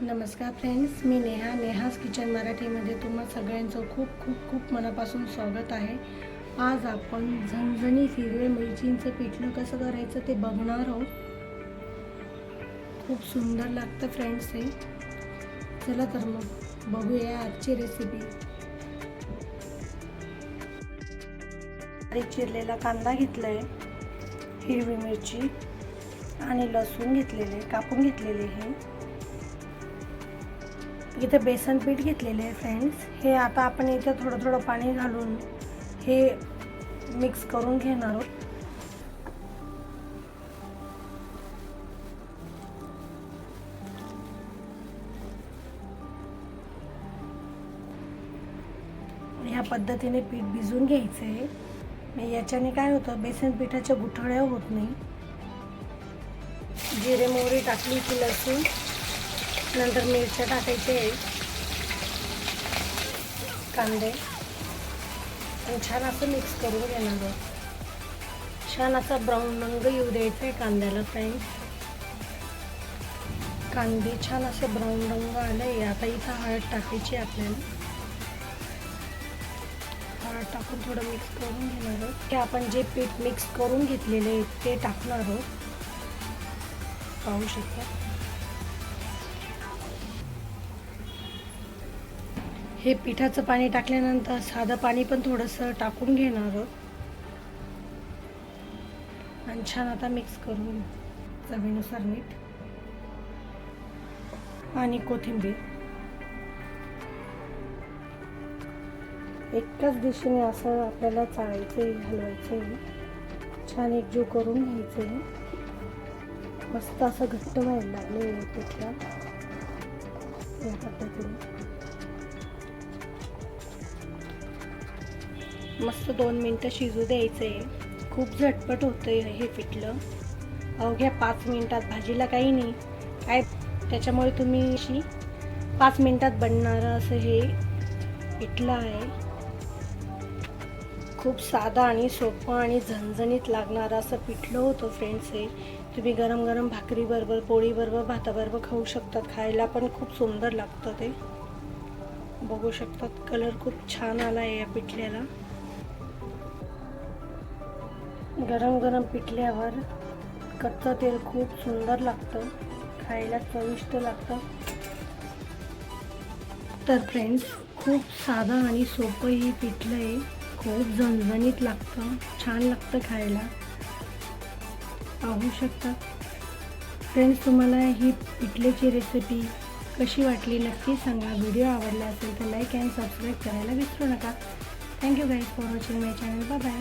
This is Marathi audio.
नमस्कार फ्रेंड्स मी नेहा नेहाज किचन मराठीमध्ये तुम्हा सगळ्यांचं खूप खूप खूप मनापासून स्वागत आहे. आज आपण झणझणी हिरवे मिरचींचं पिठलं कसं करायचं ते बघणार आहोत. खूप सुंदर लागतं फ्रेंड्स हे. चला तर मग बघूया आजची रेसिपी बारीक चिरलेला कांदा घेतला आहे हिरवी मिरची आणि लसूण घेतलेले कापून घेतलेले हे. इथे बेसन पीठ घेतलेले आहे फ्रेंड्स हे आता आपण इथे थोडं थोडं पाणी घालून हे मिक्स करून घेणार आहोत. ह्या पद्धतीने पीठ भिजून घ्यायचं. आहे याच्याने काय होतं बेसन पिठाच्या गुठळ्या होत नाही. जिरे मोहरी टाकली की लसूण. नंतर मिरच्या टाकायचे. कांदे. आणि छान असं मिक्स करून घेणार छान असा ब्राऊन रंग येऊ द्यायचा आहे कांद्याला फ्रेंड्स कांदे छान असं ब्राऊन रंग आले आता इथं हळद टाकायची आपल्याला. हळद टाकून थोडं मिक्स करून घेणार आहोत. ते आपण जे पीठ मिक्स करून घेतलेले आहे ते टाकणार आहोत. पाहू शकता. हे पिठाचं पाणी टाकल्यानंतर साधं पाणी पण थोडंसं टाकून घेणार आहोत. आणि छान आता मिक्स करून चवीनुसार मीठ आणि कोथिंबीर. एकाच दिशेने असं आपल्याला चाळायचं आहे हलवायचं आहे छान एकजीव करून घ्यायचं आहे मस्त असं घट्ट व्हायला लागले पिठला या पद्धतीने. मस्त दोन मिनटं शिजू द्यायचं आहे खूप झटपट होतं हे पिठलं. अवघ्या पाच मिनटात भाजीला काही नाही. काय? त्याच्यामुळे तुम्ही अशी पाच मिनटात बनणारं असं हे पिठलं आहे. खूप साधा आणि सोपं आणि झणझणीत लागणारं असं पिठलं होतं फ्रेंड्स हे. तुम्ही गरम गरम भाकरीबरोबर पोळीबरोबर भाताबरोबर खाऊ शकतात. खायला पण खूप सुंदर लागतं ते. बघू शकतात कलर खूप छान आला आहे या पिठल्याला. गरम गरम पिठल्यावर कच्चं तेल खूप सुंदर लागतं. खायला चविष्ट लागतं. तर फ्रेंड्स खूप साधं आणि सोपं ही पिठलं आहे खूप झणझणीत लागतं. छान लागतं खायला. पाहू शकता. फ्रेंड्स तुम्हाला ही पिठल्याची रेसिपी कशी वाटली नक्की सांगा. व्हिडिओ आवडला असेल तर लाईक अँड सबस्क्राईब करायला विसरू नका. Thank you guys for watching my channel bye bye